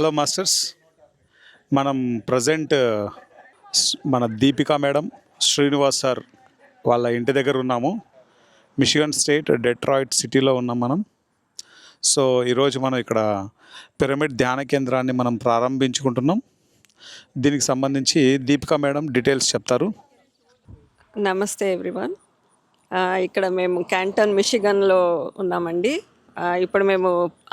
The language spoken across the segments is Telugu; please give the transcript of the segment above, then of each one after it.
హలో మాస్టర్స్ మనం ప్రజెంట్ మన దీపికా మేడం శ్రీనివాస్ సార్ వాళ్ళ ఇంటి దగ్గర ఉన్నాము. మిషిగన్ స్టేట్ డెట్రాయిట్ సిటీలో ఉన్నాం మనం. సో ఈరోజు మనం ఇక్కడ పిరమిడ్ ధ్యాన కేంద్రాన్ని మనం ప్రారంభించుకుంటున్నాం. దీనికి సంబంధించి దీపికా మేడం డీటెయిల్స్ చెప్తారు. నమస్తే ఎవ్రీవన్. ఇక్కడ మేము క్యాంటన్ మిషిగన్లో ఉన్నామండి. ఇప్పుడు మేము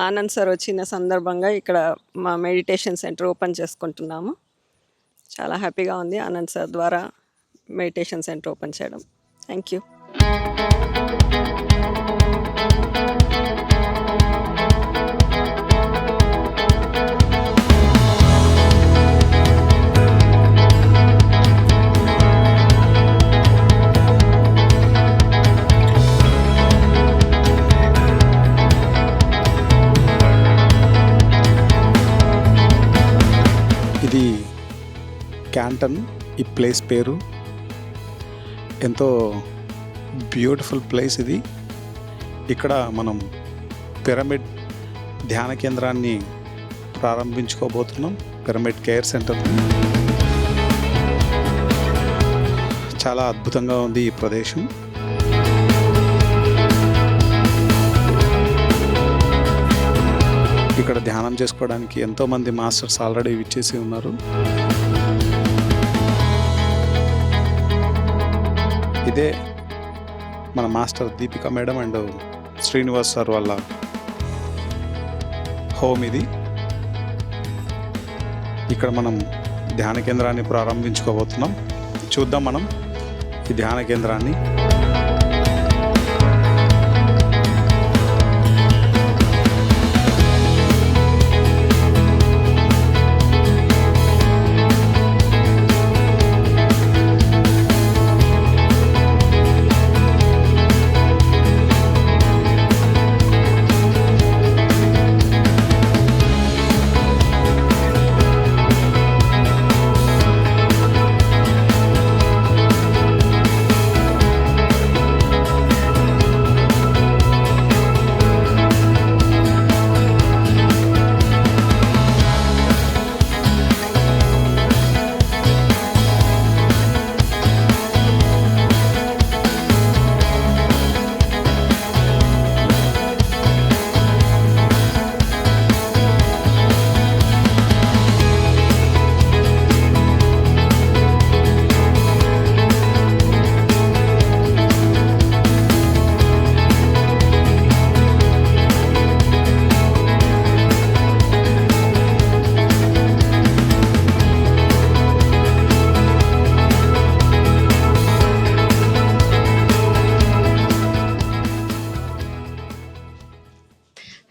ఆనంద్ సార్ వచ్చిన సందర్భంగా ఇక్కడ మా మెడిటేషన్ సెంటర్ ఓపెన్ చేసుకుంటున్నాము. చాలా హ్యాపీగా ఉంది ఆనంద్ సార్ ద్వారా మెడిటేషన్ సెంటర్ ఓపెన్ చేయడం. థ్యాంక్ యూ క్యాంటన్ ఈ ప్లేస్ పేరు. ఎంతో బ్యూటిఫుల్ ప్లేస్ ఇది. ఇక్కడ మనం పిరమిడ్ ధ్యాన కేంద్రాన్ని ప్రారంభించుకోబోతున్నాం. Pyramid care centre. చాలా అద్భుతంగా ఉంది ఈ ప్రదేశం. ఇక్కడ ధ్యానం చేసుకోవడానికి ఎంతోమంది మాస్టర్స్ ఆల్రెడీ విచ్చేసి ఉన్నారు. ఇదే మన master Deepika madam and Srinivas sir వాళ్ళ హోమ్ ఇది. ఇక్కడ మనం ధ్యాన కేంద్రాన్ని ప్రారంభించుకోబోతున్నాం. చూద్దాం మనం ఈ ధ్యాన కేంద్రాన్ని.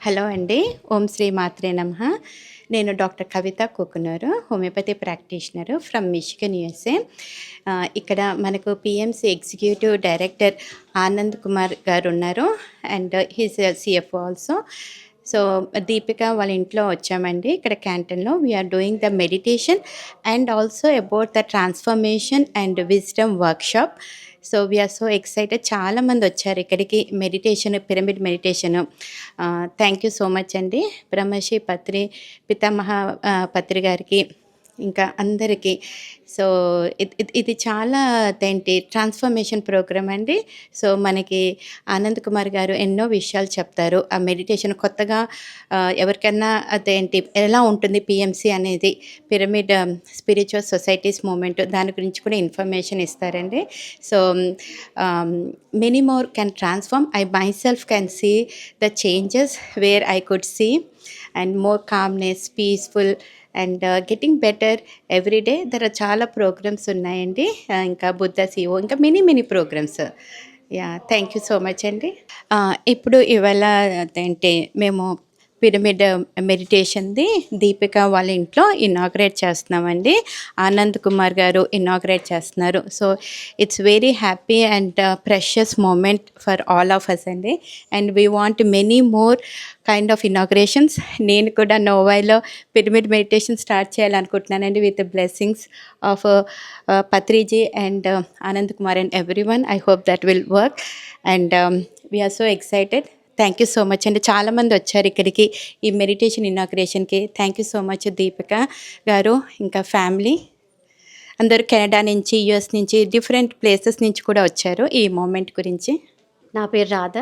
హలో అండి. ఓం శ్రీ మాత్రే నమ. నేను doctor Kavitha Kokunuru homeopathy practitioner from Michigan USA. ఇక్కడ మనకు PMC executive director Anand Kumar గారు ఉన్నారు and he's CFO also. So Deepika వాళ్ళ ఇంట్లో వచ్చామండి. ఇక్కడ క్యాంటీన్లో we're doing the meditation and also about the transformation and wisdom workshop so we're so excited చాలామంది వచ్చారు ఇక్కడికి. Meditation pyramid meditation thank you so much అండి. బ్రహ్మశ్రీ పత్రి పితామహ పత్రి గారికి. ఇంకా అందరికీ. సో ఇది ఇది- చాలా ఏంటి ట్రాన్స్ఫర్మేషన్ ప్రోగ్రామ్ అండి. సో మనకి ఆనంద్ కుమార్ గారు ఎన్నో విషయాలు చెప్తారు. ఆ మెడిటేషన్ కొత్తగా ఎవరికైనా అదేంటి ఎలా ఉంటుంది పిఎంసి అనేది పిరమిడ్ స్పిరిచువల్ సొసైటీస్ మూమెంట్ దాని గురించి కూడా ఇన్ఫర్మేషన్ ఇస్తారండి. So many more can transform I myself can see the changes where I could see and more calmness peaceful and getting better every day there చాలా ప్రోగ్రామ్స్ ఉన్నాయండి. Uh, ఇంకా బుద్ధ సిఓ ఇంకా mini mini programs yeah thank you so much అండి. Uh, ఇప్పుడు ఇవాళ అంటే మేము పిరమిడ్ మెడిటేషన్ది దీపిక వాళ్ళ ఇంట్లో ఇనాగ్రేట్ చేస్తున్నామండి. ఆనంద్ కుమార్ గారు ఇనాగ్రేట్ చేస్తున్నారు. So it's very happy and precious moment for all of us అండి. And we want many more kind of inaugurations. నేను కూడా నోవైలో pyramid meditation start చేయాలనుకుంటున్నానండి with blessings of Patriji and Anand Kumar and every one I hope that will work. And we're so excited thank you so much అండి చాలామంది వచ్చారు ఇక్కడికి ఈ meditation ఇనాగ్రేషన్కి. Thank you so much Deepika గారు ఇంకా ఫ్యామిలీ. అందరూ కెనడా నుంచి యుఎస్ నుంచి డిఫరెంట్ ప్లేసెస్ నుంచి కూడా వచ్చారు ఈ మూమెంట్ గురించి. నా పేరు రాధ.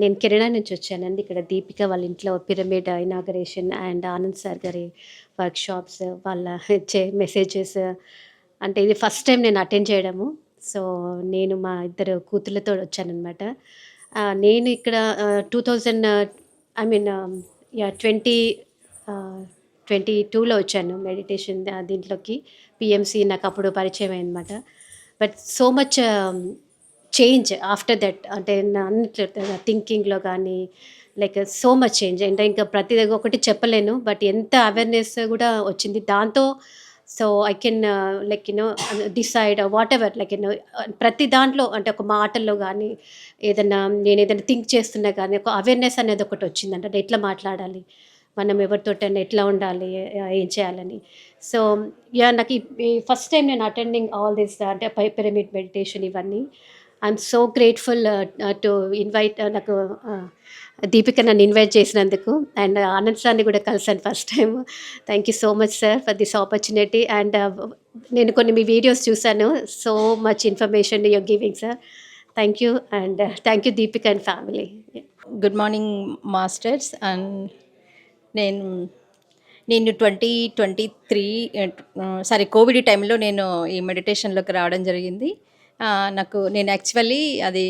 నేను కెనడా నుంచి వచ్చానండి. ఇక్కడ దీపిక వాళ్ళ ఇంట్లో pyramid inauguration and Anand sir గారి వర్క్షాప్స్ వాళ్ళ ఇచ్చే మెసేజెస్. అంటే ఇది ఫస్ట్ టైం నేను అటెండ్ చేయడము. సో నేను మా ఇద్దరు కూతుర్లతో వచ్చానమాట నేను ఇక్కడ two thousand I mean yeah twenty twenty టూలో వచ్చాను మెడిటేషన్ దీంట్లోకి. పిఎంసి నాకు అప్పుడు పరిచయం అయిందన్నమాట. But so much change after that అంటే అన్నిట్లో థింకింగ్లో కానీ లైక్ సో మచ్ చేంజ్ అంటే ఇంకా ప్రతి ఒకటి చెప్పలేను బట్ ఎంత అవేర్నెస్ కూడా వచ్చింది. దాంతో so I can like you know decide whatever like you know ప్రతి దాంట్లో అంటే ఒక మాటల్లో కానీ ఏదైనా నేను ఏదైనా థింక్ చేస్తున్నా కానీ ఒక అవేర్నెస్ అనేది ఒకటి వచ్చిందంట. అంటే ఎట్లా మాట్లాడాలి? మనం ఎవరితోటైనా ఎట్లా ఉండాలి? ఏం చేయాలని? సో యా నాకు ఈ ఫస్ట్ టైం నేను అటెండింగ్ ఆల్ దిస్ అంటే పై పిరమిడ్ మెడిటేషన్ ఇవన్నీ. I'm so grateful to invite నాకు uh, దీపిక నన్ను ఇన్వైట్ చేసినందుకు. అండ్ uh, ఆనంద్ సార్ని కూడా కలిసాను first time thank you so much sir for this opportunity and నేను కొన్ని మీ వీడియోస్ చూశాను. So much information you're giving sir thank you and thank you Deepika and family good morning masters and నేను నేను twenty twenty three sorry covid టైంలో నేను ఈ మెడిటేషన్లోకి రావడం జరిగింది. నాకు నేను యాక్చువల్లీ అది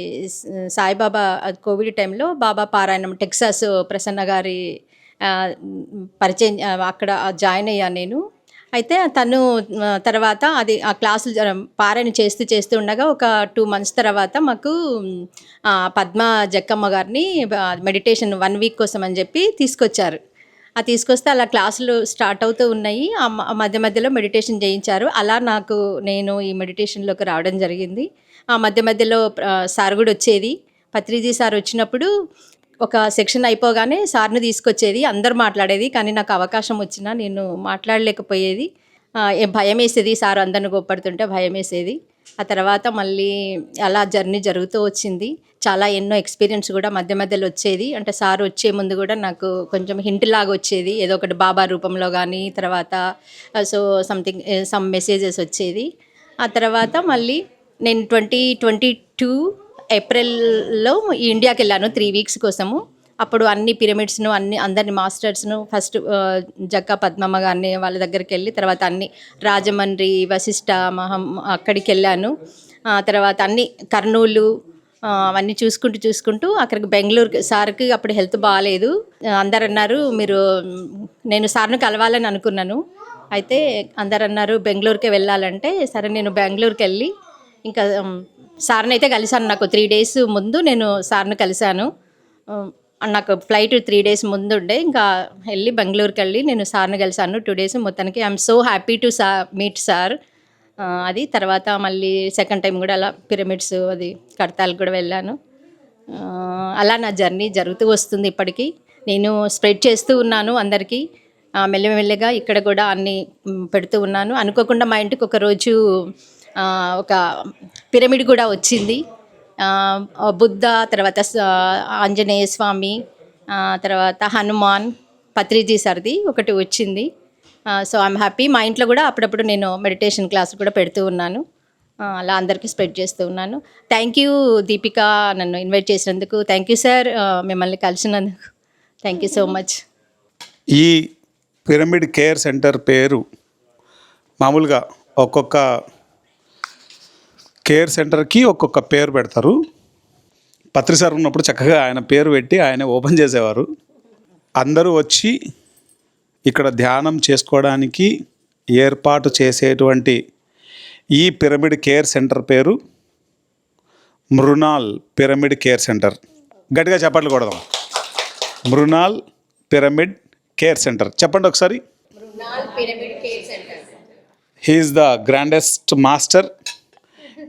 సాయిబాబా అది కోవిడ్ టైంలో బాబా పారాయణం టెక్సాస్ ప్రసన్న గారి పరిచయం అక్కడ జాయిన్ అయ్యాను నేను. అయితే తను తర్వాత అది ఆ క్లాసులు పారాయణ చేస్తూ చేస్తూ ఉండగా ఒక టూ మంత్స్ తర్వాత మాకు పద్మ జక్కమ్మ గారిని మెడిటేషన్ వన్ వీక్ కోసం అని చెప్పి తీసుకొచ్చారు. ఆ తీసుకొస్తే అలా క్లాసులు స్టార్ట్ అవుతూ ఉన్నాయి. ఆ మధ్య మధ్యలో మెడిటేషన్ చేయించారు. అలా నాకు నేను ఈ మెడిటేషన్లోకి రావడం జరిగింది. ఆ మధ్య మధ్యలో సార్ కూడా వచ్చేది. పత్రిజీ సార్ వచ్చినప్పుడు ఒక సెక్షన్ అయిపోగానే సార్ని తీసుకొచ్చేది. అందరు మాట్లాడేది. కానీ నాకు అవకాశం వచ్చినా నేను మాట్లాడలేకపోయేది. ఏ భయం వేసేది సార్ అందరిని గొప్పడుతుంటే భయం వేసేది ఆ తర్వాత మళ్ళీ అలా జర్నీ జరుగుతూ వచ్చింది. చాలా ఎన్నో ఎక్స్పీరియన్స్ కూడా మధ్య మధ్యలో వచ్చేది. అంటే సార్ వచ్చే ముందు కూడా నాకు కొంచెం హింట్ లాగా వచ్చేది. ఏదో ఒకటి బాబా రూపంలో కానీ తర్వాత సో సంథింగ్ సమ్ మెసేజెస్ వచ్చేది. ఆ తర్వాత మళ్ళీ నేను ట్వంటీ ట్వంటీ టూ ఏప్రిల్లో ఇండియాకి వెళ్ళాను త్రీ వీక్స్ కోసము. అప్పుడు అన్ని పిరమిడ్స్ను అన్ని అందరిని మాస్టర్స్ను ఫస్ట్ జక్క పద్మమ్మ గారిని వాళ్ళ దగ్గరికి వెళ్ళి తర్వాత అన్ని రాజమండ్రి వశిష్ట మహం అక్కడికి వెళ్ళాను తర్వాత అన్ని కర్నూలు అవన్నీ చూసుకుంటూ చూసుకుంటూ అక్కడికి బెంగళూరు సార్కి అప్పుడు హెల్త్ బాగాలేదు అందరు అన్నారు మీరు నేను సార్ను కలవాలని అనుకున్నాను. అయితే అందరు అన్నారు బెంగళూరుకే వెళ్ళాలంటే సరే నేను బెంగళూరుకి వెళ్ళి ఇంకా సార్ని అయితే కలిశాను. నాకు త్రీ డేస్ ముందు నేను సార్ని కలిశాను. నాకు ఫ్లైట్ త్రీ డేస్ ముందు ఉండే ఇంకా వెళ్ళి బెంగళూరుకి వెళ్ళి నేను సార్ని కలిశాను. టూ డేస్ మొత్తానికి. I'm so happy to saw meet sir. అది తర్వాత మళ్ళీ సెకండ్ టైం కూడా అలా పిరమిడ్స్ అది కడతాలకు కూడా వెళ్ళాను. అలా నా జర్నీ జరుగుతూ వస్తుంది ఇప్పటికీ. నేను స్ప్రెడ్ చేస్తూ ఉన్నాను అందరికీ. మెల్లమెల్లగా ఇక్కడ కూడా అన్ని పెడుతూ ఉన్నాను. అనుకోకుండా మా ఇంటికి ఒక రోజు ఒక పిరమిడ్ కూడా వచ్చింది. బుద్ధ తర్వాత ఆంజనేయ స్వామి తర్వాత హనుమాన్ పత్రిజీ సర్ది ఒకటి వచ్చింది. So I'm happy. మా ఇంట్లో కూడా అప్పుడప్పుడు నేను మెడిటేషన్ క్లాస్ కూడా పెడుతూ ఉన్నాను. అలా అందరికీ స్ప్రెడ్ చేస్తూ ఉన్నాను. థ్యాంక్ యూ దీపిక నన్ను ఇన్వైట్ చేసినందుకు. థ్యాంక్ యూ సార్ మిమ్మల్ని కలిసినందుకు. థ్యాంక్ యూ సో మచ్ ఈ పిరమిడ్ కేర్ సెంటర్ పేరు మామూలుగా ఒక్కొక్క కేర్ సెంటర్కి ఒక్కొక్క పేరు పెడతారు. పత్రి సార్ ఉన్నప్పుడు చక్కగా ఆయన పేరు పెట్టి ఆయన ఓపెన్ చేసేవారు. అందరూ వచ్చి ఇక్కడ ధ్యానం చేసుకోవడానికి ఏర్పాటు చేసేటువంటి ఈ పిరమిడ్ కేర్ సెంటర్ పేరు మృణాల్ పిరమిడ్ కేర్ సెంటర్. గట్టిగా చెప్పట్లు కొడదాం. Mrunal pyramid care center. చెప్పండి ఒకసారి. హీఈస్ ద గ్రాండెస్ట్ మాస్టర్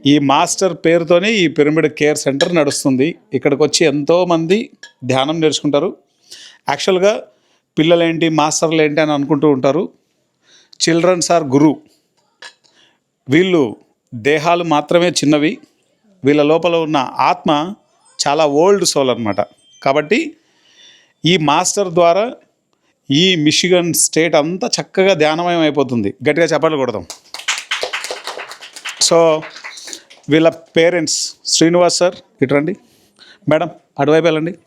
ఈ మాస్టర్ పేరుతోనే ఈ పిరమిడ్ కేర్ సెంటర్ నడుస్తుంది. ఇక్కడికి వచ్చి ఎంతోమంది ధ్యానం నేర్చుకుంటారు. యాక్చువల్గా పిల్లలేంటి మాస్టర్లు ఏంటి అని అనుకుంటూ ఉంటారు. Children's are guru. వీళ్ళు దేహాలు మాత్రమే చిన్నవి. వీళ్ళ లోపల ఉన్న ఆత్మ చాలా ఓల్డ్ సోల్ అనమాట కాబట్టి ఈ మాస్టర్ ద్వారా ఈ మిషిగన్ స్టేట్ అంతా చక్కగా ధ్యానమయం అయిపోతుంది. గట్టిగా చెప్పాలి కొడదాం. సో వీళ్ళ పేరెంట్స్ శ్రీనివాస్ సార్ ఇటు రండి. మేడం అటువైపు వెళ్ళండి.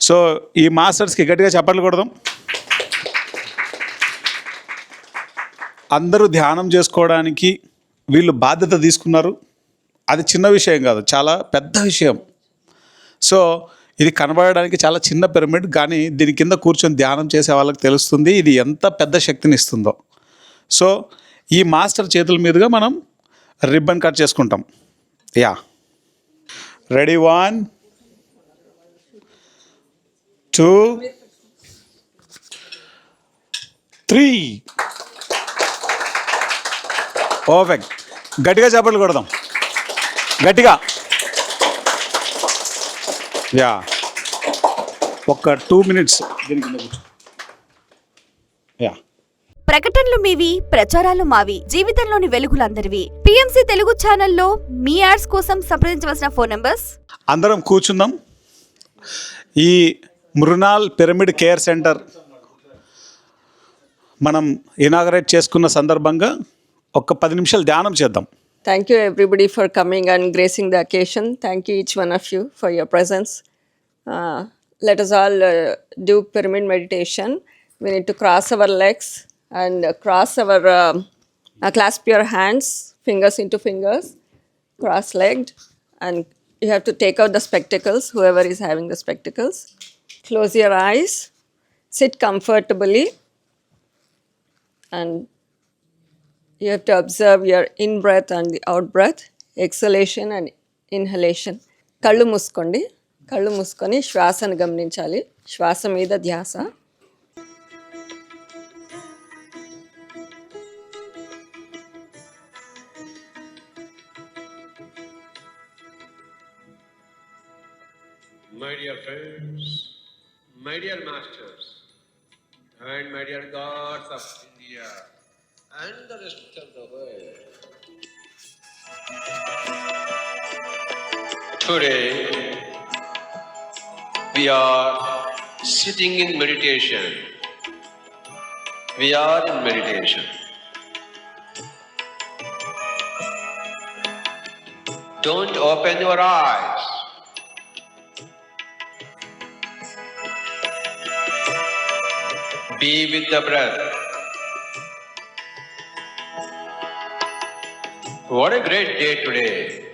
సో ఈ మాస్టర్స్కి గట్టిగా చెప్పాలి కొడదాం. అందరూ ధ్యానం చేసుకోవడానికి వీళ్ళు బాధ్యత తీసుకున్నారు. అది చిన్న విషయం కాదు చాలా పెద్ద విషయం. సో ఇది కనబడడానికి చాలా చిన్న పిరమిడ్ కానీ దీని కింద కూర్చొని ధ్యానం చేసే వాళ్ళకి తెలుస్తుంది ఇది ఎంత పెద్ద శక్తిని ఇస్తుందో. సో ఈ మాస్టర్ చేతుల మీదుగా మనం రిబ్బన్ కట్ చేసుకుంటాం. Yeah. Ready? One two three. Perfect గట్టిగా చేపలు కొడదాం. గట్టిగా. యా. ఒక టూ మినిట్స్ దీనికి యా. ప్రకటనలు మీవి ప్రచారాలు మావి జీవితంలోని వెలుగులందరివి. పిఎంసీ తెలుగు ఛానల్లో మీ యాడ్స్ కోసం సంప్రదించవలసిన ఫోన్ నెంబర్స్? అందరం కూర్చుందాం. ఈ మృణాల్ పిరమిడ్ కేర్ సెంటర్ మనం ఇనాగరేట్ చేసుకున్న సందర్భంగా ఒక పది నిమిషాలు ధ్యానం చేద్దాం. Thank you everybody for coming and gracing the occasion thank you each one of you for your presence let all do pyramid meditation we need to cross our legs and uh, cross our, um uh, clasp your hands, fingers into fingers, cross legged, and you have to take out the spectacles, whoever is having the spectacles. Close your eyes, sit comfortably, and you have to observe your in breath and the out breath, exhalation and inhalation. కళ్ళు మూసుకోండి కళ్ళు మూసుకొని శ్వాసను గమనించాలి శ్వాస మీద ధ్యాస My dear friends, my dear masters, and my dear gods of India and the rest of the world. Today, we are sitting in meditation. We are in meditation. Don't open your eyes. Be with the breath. What a great day today.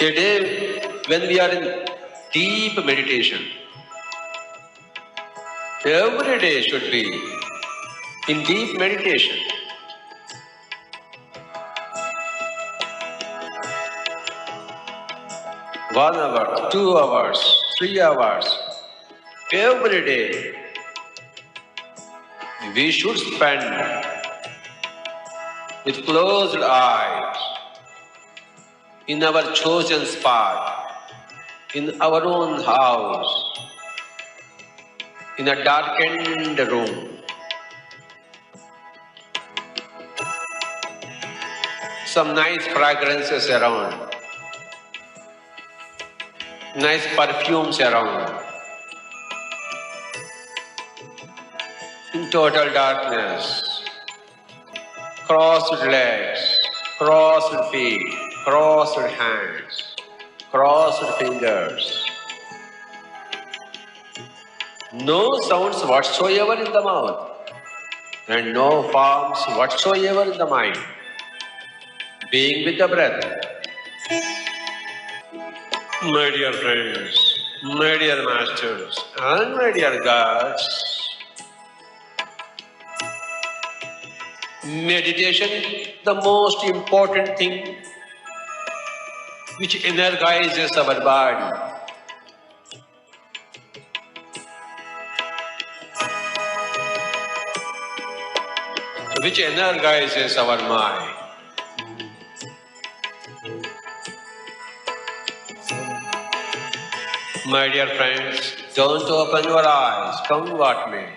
A day when we are in deep meditation. Every day should be in deep meditation. One hour, two hours, three hours, every day we should spend with closed eyes in our chosen spot, in our own house, in a darkened room. Some nice fragrances around, nice perfumes around. in total darkness. Crossed legs, crossed feet, crossed hands, crossed fingers. No sounds whatsoever in the mouth, and no forms whatsoever in the mind. Being with the breath. My dear friends, my dear masters, and my dear gods, meditation the most important thing which energizes our body. Which energizes our mind my dear friends don't open your eyes come what may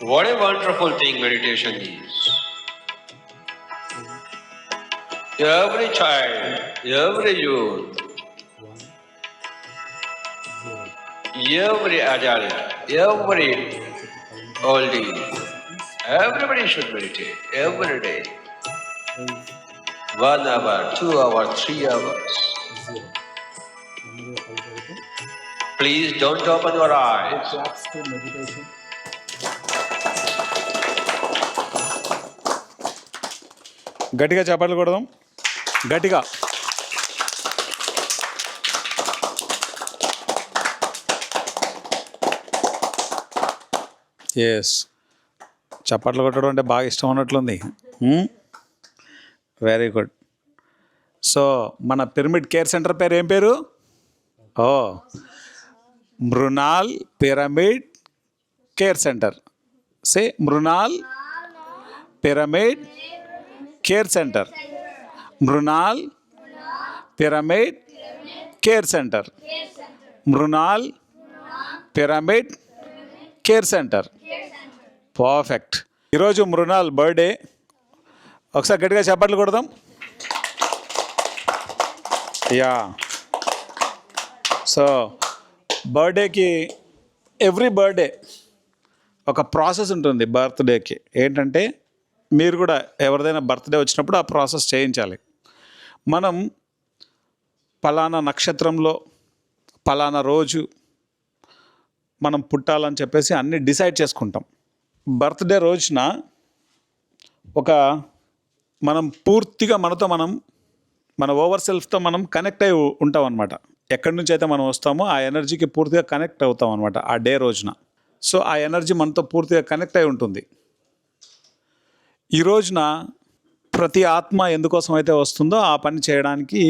what a wonderful thing meditation is. every child, every youth, every adult, every oldie, everybody should meditate every day. One hour, two hours, three hours. Please don't open your eyes. గట్టిగా చప్పట్లు కొడదాం. గట్టిగా. ఎస్ చప్పట్లు కొట్టడం అంటే బాగా ఇష్టం ఉన్నట్లుంది వెరీ గుడ్ సో మన పిరమిడ్ కేర్ సెంటర్ పేరు ఏం పేరు? ఓ. Mrunal pyramid care center. Say Mrunal pyramid care center. Mrunal pyramid care center. Mrunal pyramid care center. Perfect. ఈరోజు మృణాల్ బర్త్డే. ఒకసారి గట్టిగా చప్పట్లు కొడదాం. యా. సో బర్త్డేకి ఎవ్రీ బర్త్డే ఒక ప్రాసెస్ ఉంటుంది బర్త్డేకి. ఏంటంటే మీరు కూడా ఎవరిదైనా బర్త్డే వచ్చినప్పుడు ఆ ప్రాసెస్ చేయించాలి. మనం పలానా నక్షత్రంలో పలానా రోజు మనం పుట్టాలని చెప్పేసి అన్నీ డిసైడ్ చేసుకుంటాం. బర్త్డే రోజున ఒక మనం పూర్తిగా మనతో మనం మన ఓవర్ సెల్ఫ్తో మనం కనెక్ట్ అయి ఉంటాం అనమాట ఎక్కడి నుంచి అయితే మనం వస్తామో ఆ ఎనర్జీకి పూర్తిగా కనెక్ట్ అవుతాం అనమాట ఆ డే రోజున. సో ఆ ఎనర్జీ మనతో పూర్తిగా కనెక్ట్ అయి ఉంటుంది. ఈ రోజున ప్రతి ఆత్మ ఎందుకోసం అయితే వస్తుందో ఆ పని చేయడానికి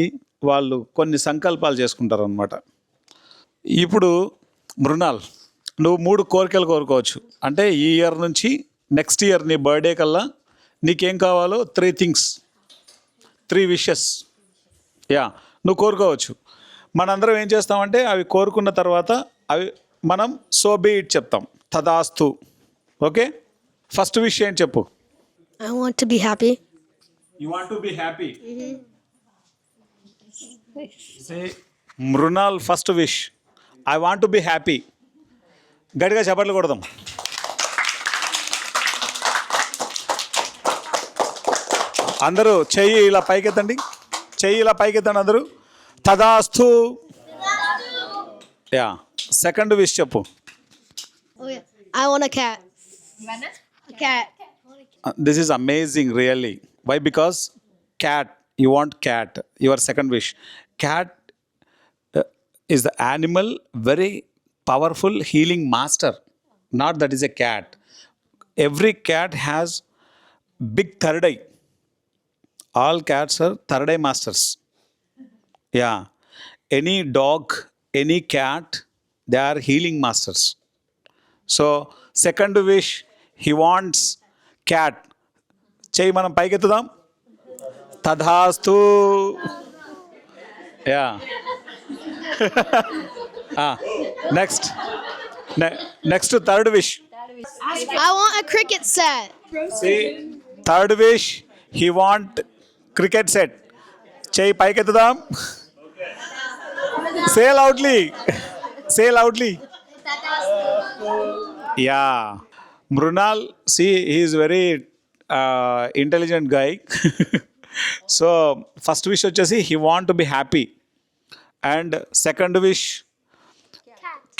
వాళ్ళు కొన్ని సంకల్పాలు చేసుకుంటారు అనమాట ఇప్పుడు మృణాల్ నువ్వు మూడు కోరికలు కోరుకోవచ్చు. అంటే ఈ ఇయర్ నుంచి నెక్స్ట్ ఇయర్ నీ బర్త్డే కల్లా నీకేం కావాలో three things three wishes. Yeah నువ్వు కోరుకోవచ్చు. మనందరం ఏం చేస్తామంటే అవి కోరుకున్న తర్వాత అవి మనం సో బీ ఇట్ చెప్తాం. తదాస్తు. ఓకే? ఫస్ట్ విష్ ఏంటి చెప్పు? I want to be happy. You want to be happy say Mrunal first wish I want to be happy గట్టిగా చప్పట్లు కొడదాం. అందరూ చెయ్యి ఇలా పైకెత్తండి. చెయ్యి ఇలా పైకెత్తండి అందరూ. తదాస్తు యా సెకండ్ విష్ చెప్పు Oh yeah. I want a cat. A cat. Uh, this is amazing really why because cat you want cat your second wish cat uh, is the animal very powerful healing master not that is a cat every cat has big third eye yeah any dog any cat they are healing masters so second wish he wants cat చేయి మనం పైకెత్తుదాం. తథాస్తు yeah next next third wish I want cricket set third wish he want cricket set చేయి పైకెత్తుదాం. Say loudly say loudly yeah Mrunal see is very intelligent guy so first wish వచ్చేసి he want to be happy and second wish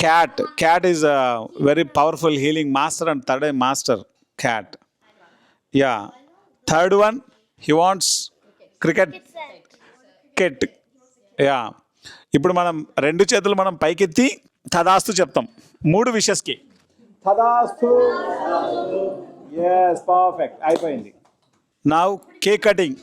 cat cat is a very powerful healing master and third master cat yeah third one he wants cricket కెట్ yeah ఇప్పుడు మనం రెండు చేతులు మనం పైకెత్తి తదాస్తు చెప్తాం. మూడు విషెస్కి తదాస్తు. ఎస్ పర్ఫెక్ట్ అయిపోయింది. నా కేక్ కటింగ్